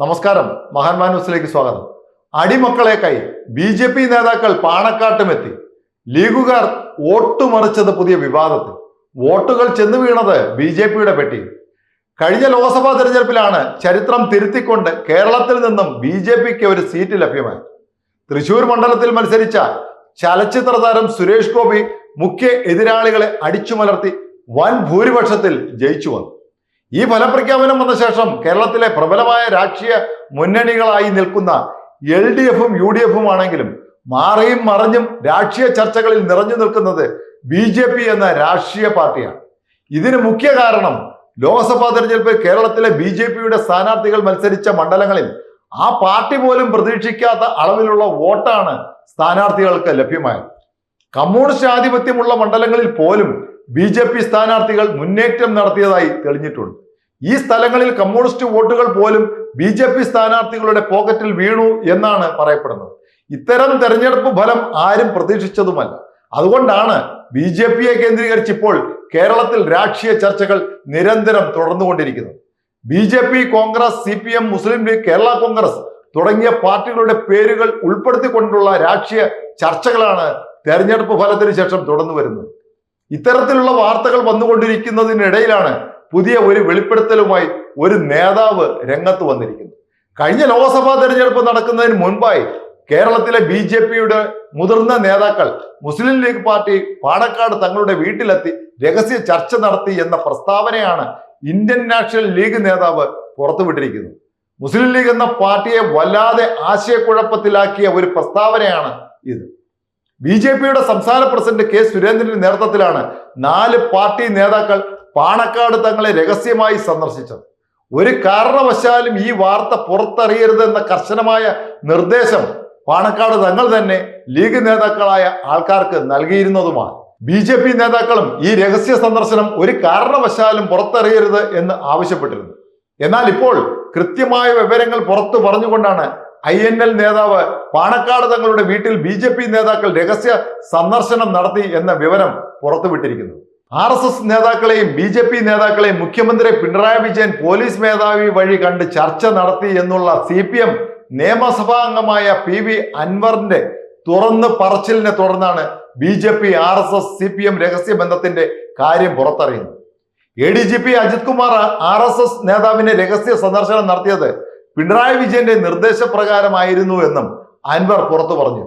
നമസ്കാരം. മഹാന്മാ ന്യൂസിലേക്ക് സ്വാഗതം. അടിമക്കളെ കൈ ബി ജെ പി നേതാക്കൾ പാണക്കാട്ടുമെത്തി. ലീഗുകാർ വോട്ട് മറിച്ചത് പുതിയ വിവാദത്തിൽ. വോട്ടുകൾ ചെന്നു വീണത് ബി ജെ പിയുടെ പെട്ടി. കഴിഞ്ഞ ലോക്സഭാ തെരഞ്ഞെടുപ്പിലാണ് ചരിത്രം തിരുത്തിക്കൊണ്ട് കേരളത്തിൽ നിന്നും ബി ജെ പിക്ക് ഒരു സീറ്റ് ലഭ്യമായി. തൃശൂർ മണ്ഡലത്തിൽ മത്സരിച്ച ചലച്ചിത്ര താരം സുരേഷ് ഗോപി മുഖ്യ എതിരാളികളെ അടിച്ചുമലർത്തി വൻ ഭൂരിപക്ഷത്തിൽ ജയിച്ചു വന്നു. ഈ ഫലപ്രഖ്യാപനം വന്ന ശേഷം കേരളത്തിലെ പ്രബലമായ രാഷ്ട്രീയ മുന്നണികളായി നിൽക്കുന്ന എൽ ഡി എഫും യു ഡി എഫും ആണെങ്കിലും മാറിയും മറഞ്ഞും രാഷ്ട്രീയ ചർച്ചകളിൽ നിറഞ്ഞു നിൽക്കുന്നത് ബി ജെ പി എന്ന രാഷ്ട്രീയ പാർട്ടിയാണ്. ഇതിന് മുഖ്യ കാരണം ലോക്സഭാ തെരഞ്ഞെടുപ്പിൽ കേരളത്തിലെ ബി ജെ പിയുടെ സ്ഥാനാർത്ഥികൾ മത്സരിച്ച മണ്ഡലങ്ങളിൽ ആ പാർട്ടി പോലും പ്രതീക്ഷിക്കാത്ത അളവിലുള്ള വോട്ടാണ് സ്ഥാനാർത്ഥികൾക്ക് ലഭ്യമായത്. കമ്മ്യൂണിസ്റ്റ് ആധിപത്യമുള്ള മണ്ഡലങ്ങളിൽ പോലും ബി ജെ പി സ്ഥാനാർത്ഥികൾ മുന്നേറ്റം നടത്തിയതായി തെളിഞ്ഞിട്ടുണ്ട്. ഈ സ്ഥലങ്ങളിൽ കമ്മ്യൂണിസ്റ്റ് വോട്ടുകൾ പോലും ബി ജെ പി സ്ഥാനാർത്ഥികളുടെ പോക്കറ്റിൽ വീണു എന്നാണ് പറയപ്പെടുന്നത്. ഇത്തരം തെരഞ്ഞെടുപ്പ് ഫലം ആരും പ്രതീക്ഷിച്ചതുമല്ല. അതുകൊണ്ടാണ് ബി ജെ പിയെ കേന്ദ്രീകരിച്ച് ഇപ്പോൾ കേരളത്തിൽ രാഷ്ട്രീയ ചർച്ചകൾ നിരന്തരം തുടർന്നുകൊണ്ടിരിക്കുന്നത്. B J P Congress C P M Muslim League Kerala Congress തുടങ്ങിയ പാർട്ടികളുടെ പേരുകൾ ഉൾപ്പെടുത്തിക്കൊണ്ടുള്ള രാഷ്ട്രീയ ചർച്ചകളാണ് തെരഞ്ഞെടുപ്പ് ഫലത്തിന് ശേഷം തുടർന്നു വരുന്നത് ഇത്തരത്തിലുള്ള വാർത്തകൾ വന്നുകൊണ്ടിരിക്കുന്നതിനിടയിലാണ് പുതിയ ഒരു വെളിപ്പെടുത്തലുമായി ഒരു നേതാവ് രംഗത്ത് വന്നിരിക്കുന്നത്. കഴിഞ്ഞ ലോക്സഭാ തെരഞ്ഞെടുപ്പ് നടക്കുന്നതിന് മുൻപായി കേരളത്തിലെ ബി ജെ പിയുടെ മുതിർന്ന നേതാക്കൾ മുസ്ലിം ലീഗ് പാർട്ടി പാണക്കാട് തങ്ങളുടെ വീട്ടിലെത്തി രഹസ്യ ചർച്ച നടത്തി എന്ന പ്രസ്താവനയാണ് ഇന്ത്യൻ നാഷണൽ ലീഗ് നേതാവ് പുറത്തുവിട്ടിരിക്കുന്നത്. മുസ്ലിം ലീഗ് എന്ന പാർട്ടിയെ വല്ലാതെ ആശയക്കുഴപ്പത്തിലാക്കിയ ഒരു പ്രസ്താവനയാണ് ഇത്. ബി ജെ പിയുടെ സംസ്ഥാന പ്രസിഡന്റ് കെ സുരേന്ദ്രന്റെ നേതൃത്വത്തിലാണ് നാല് പാർട്ടി നേതാക്കൾ പാണക്കാട് തങ്ങളെ രഹസ്യമായി സന്ദർശിച്ചത്. ഒരു കാരണവശാലും ഈ വാർത്ത പുറത്തറിയരുത് എന്ന കർശനമായ നിർദ്ദേശം പാണക്കാട് തങ്ങൾ തന്നെ ലീഗ് നേതാക്കളായ ആൾക്കാർക്ക് നൽകിയിരുന്നതുമാണ്. ബി ജെ പി നേതാക്കളും ഈ രഹസ്യ സന്ദർശനം ഒരു കാരണവശാലും പുറത്തറിയരുത് എന്ന് ആവശ്യപ്പെട്ടിരുന്നു. എന്നാൽ ഇപ്പോൾ കൃത്യമായ വിവരങ്ങൾ പുറത്തു പറഞ്ഞുകൊണ്ടാണ് ഐ എൻ എൽ നേതാവ് പാണക്കാട് തങ്ങളുടെ വീട്ടിൽ ബി ജെ പി നേതാക്കൾ രഹസ്യ സന്ദർശനം നടത്തി എന്ന വിവരം പുറത്തുവിട്ടിരിക്കുന്നു. ആർ എസ് എസ് നേതാക്കളെയും ബി ജെ പി നേതാക്കളെയും മുഖ്യമന്ത്രി പിണറായി വിജയൻ പോലീസ് മേധാവി വഴി കണ്ട് ചർച്ച നടത്തി എന്നുള്ള സി പി എം നിയമസഭാ അംഗമായ പി വി അൻവറിന്റെ തുറന്ന് പറച്ചിലിനെ തുടർന്നാണ് B J P R S S C P M രഹസ്യ ബന്ധത്തിന്റെ കാര്യം പുറത്തറിയുന്നത്. A D G P Ajith Kumar R S S നേതാവിന്റെ രഹസ്യ സന്ദർശനം നടത്തിയത് പിണറായി വിജയന്റെ നിർദ്ദേശപ്രകാരമായിരുന്നു എന്നും അൻവർ പുറത്തു പറഞ്ഞു.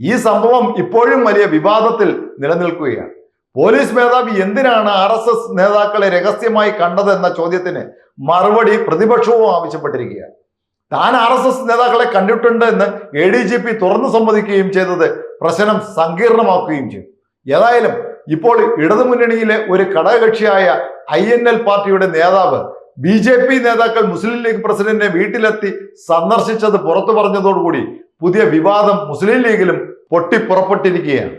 ഈ സംഭവം ഇപ്പോഴും വലിയ വിവാദത്തിൽ നിലനിൽക്കുകയാണ്. പോലീസ് മേധാവി എന്തിനാണ് ആർ എസ് എസ് നേതാക്കളെ രഹസ്യമായി കണ്ടതെന്ന ചോദ്യത്തിന് മറുപടി പ്രതിപക്ഷവും ആവശ്യപ്പെട്ടിരിക്കുകയാണ്. താൻ ആർ എസ് എസ് നേതാക്കളെ കണ്ടിട്ടുണ്ട് എന്ന് എ ഡി ജി പി തുറന്നു സമ്മതിക്കുകയും ചെയ്തത് പ്രശ്നം സങ്കീർണമാക്കുകയും ചെയ്തു. ഏതായാലും ഇപ്പോൾ ഇടതുമുന്നണിയിലെ ഒരു ഘടകകക്ഷിയായ ഐ എൻ എൽ പാർട്ടിയുടെ നേതാവ് ബി ജെ പി നേതാക്കൾ മുസ്ലിം ലീഗ് പ്രസിഡന്റിനെ വീട്ടിലെത്തി സന്ദർശിച്ചത് പുറത്തു പറഞ്ഞതോടുകൂടി പുതിയ വിവാദം മുസ്ലിം ലീഗിലും പൊട്ടിപ്പുറപ്പെട്ടിരിക്കുകയാണ്.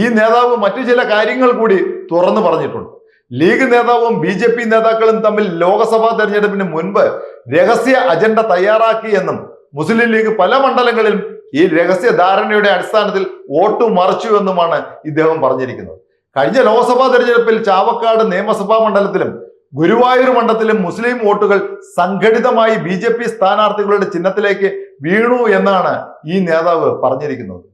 ഈ നേതാവ് മറ്റു ചില കാര്യങ്ങൾ കൂടി തുറന്നു പറഞ്ഞിട്ടുണ്ട്. ലീഗ് നേതാവും ബി ജെ പി നേതാക്കളും തമ്മിൽ ലോക്സഭാ തെരഞ്ഞെടുപ്പിന് മുൻപ് രഹസ്യ അജണ്ട തയ്യാറാക്കി എന്നും മുസ്ലിം ലീഗ് പല മണ്ഡലങ്ങളിലും ഈ രഹസ്യ ധാരണയുടെ അടിസ്ഥാനത്തിൽ വോട്ട് മറിച്ചു എന്നുമാണ് ഇദ്ദേഹം പറഞ്ഞിരിക്കുന്നത്. കഴിഞ്ഞ ലോക്സഭാ തെരഞ്ഞെടുപ്പിൽ ചാവക്കാട് നിയമസഭാ മണ്ഡലത്തിലും ഗുരുവായൂർ മണ്ഡലത്തിലെ മുസ്ലിം വോട്ടുകൾ സംഘടിതമായി ബി ജെ പി സ്ഥാനാർത്ഥികളുടെ ചിഹ്നത്തിലേക്ക് വീണു എന്നാണ് ഈ നേതാവ് പറഞ്ഞിരിക്കുന്നത്.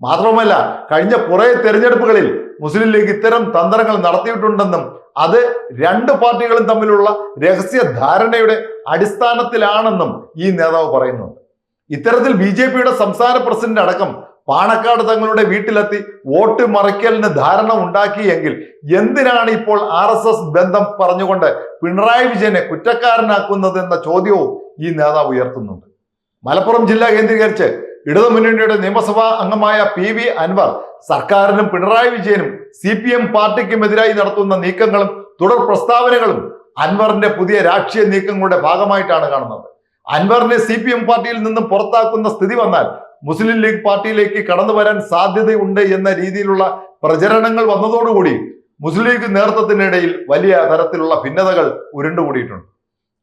മാത്രമല്ല കഴിഞ്ഞ കുറെ തെരഞ്ഞെടുപ്പുകളിൽ മുസ്ലിം ലീഗ് ഇത്തരം തന്ത്രങ്ങൾ നടത്തിയിട്ടുണ്ടെന്നും അത് രണ്ട് പാർട്ടികളും തമ്മിലുള്ള രഹസ്യ ധാരണയുടെ അടിസ്ഥാനത്തിലാണെന്നും ഈ നേതാവ് പറയുന്നുണ്ട്. ഇത്തരത്തിൽ ബി ജെ പിയുടെ സംസ്ഥാന പ്രസിഡന്റ് അടക്കം പാണക്കാട് തങ്ങളുടെ വീട്ടിലെത്തി വോട്ട് മറിക്കലിന് ധാരണ ഉണ്ടാക്കിയെങ്കിൽ എന്തിനാണ് ഇപ്പോൾ ആർ എസ് എസ് ബന്ധം പറഞ്ഞുകൊണ്ട് പിണറായി വിജയനെ കുറ്റക്കാരനാക്കുന്നത് എന്ന ചോദ്യവും ഈ നേതാവ് ഉയർത്തുന്നുണ്ട്. മലപ്പുറം ജില്ല കേന്ദ്രീകരിച്ച് ഇടതുമുന്നണിയുടെ നിയമസഭാ അംഗമായ പി വി അൻവർ സർക്കാരിനും പിണറായി വിജയനും സി പി എം പാർട്ടിക്കുമെതിരായി നടത്തുന്ന നീക്കങ്ങളും തുടർ പ്രസ്താവനകളും അൻവറിന്റെ പുതിയ രാഷ്ട്രീയ നീക്കങ്ങളുടെ ഭാഗമായിട്ടാണ് കാണുന്നത്. അൻവറിനെ സി പി എം പാർട്ടിയിൽ നിന്നും പുറത്താക്കുന്ന സ്ഥിതി വന്നാൽ മുസ്ലിം ലീഗ് പാർട്ടിയിലേക്ക് കടന്നു വരാൻ സാധ്യതയുണ്ട് എന്ന രീതിയിലുള്ള പ്രചരണങ്ങൾ വന്നതോടുകൂടി മുസ്ലിം ലീഗ് നേതൃത്വത്തിനിടയിൽ വലിയ തരത്തിലുള്ള ഭിന്നതകൾ ഉരുണ്ടുകൂടിയിട്ടുണ്ട്.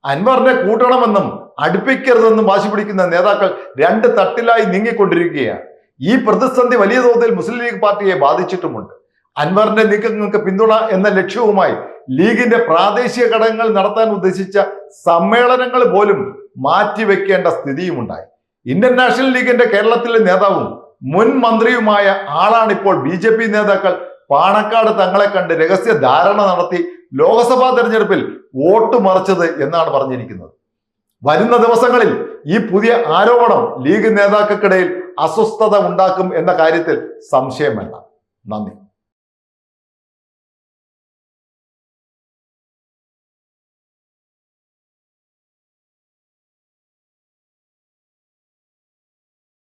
അൻവറിനെ കൂട്ടണമെന്നും അടുപ്പിക്കരുതെന്നും വാശി പിടിക്കുന്ന നേതാക്കൾ രണ്ട് തട്ടിലായി നീങ്ങിക്കൊണ്ടിരിക്കുകയാണ്. ഈ പ്രതിസന്ധി വലിയ തോതിൽ മുസ്ലിം ലീഗ് പാർട്ടിയെ ബാധിച്ചിട്ടുമുണ്ട്. അൻവറിന്റെ നീക്കങ്ങൾക്ക് പിന്തുണ എന്ന ലക്ഷ്യവുമായി ലീഗിന്റെ പ്രാദേശിക ഘടകങ്ങൾ നടത്താൻ ഉദ്ദേശിച്ച സമ്മേളനങ്ങൾ പോലും മാറ്റിവെക്കേണ്ട സ്ഥിതിയുമുണ്ടായി. ഇന്ത്യൻ നാഷണൽ ലീഗിന്റെ കേരളത്തിലെ നേതാവും മുൻ മന്ത്രിയുമായ ആളാണിപ്പോൾ ബി ജെ പി നേതാക്കൾ. പാണക്കാട് തങ്ങളെ കണ്ട് രഹസ്യ ധാരണ നടത്തി ലോക്സഭാ തെരഞ്ഞെടുപ്പിൽ വോട്ട് മറിച്ചത് എന്നാണ് പറഞ്ഞിരിക്കുന്നത്. വരുന്ന ദിവസങ്ങളിൽ ഈ പുതിയ ആരോപണം ലീഗ് നേതാക്കൾക്കിടയിൽ അസ്വസ്ഥത ഉണ്ടാക്കും എന്ന കാര്യത്തിൽ സംശയം വേണ്ട നന്ദി.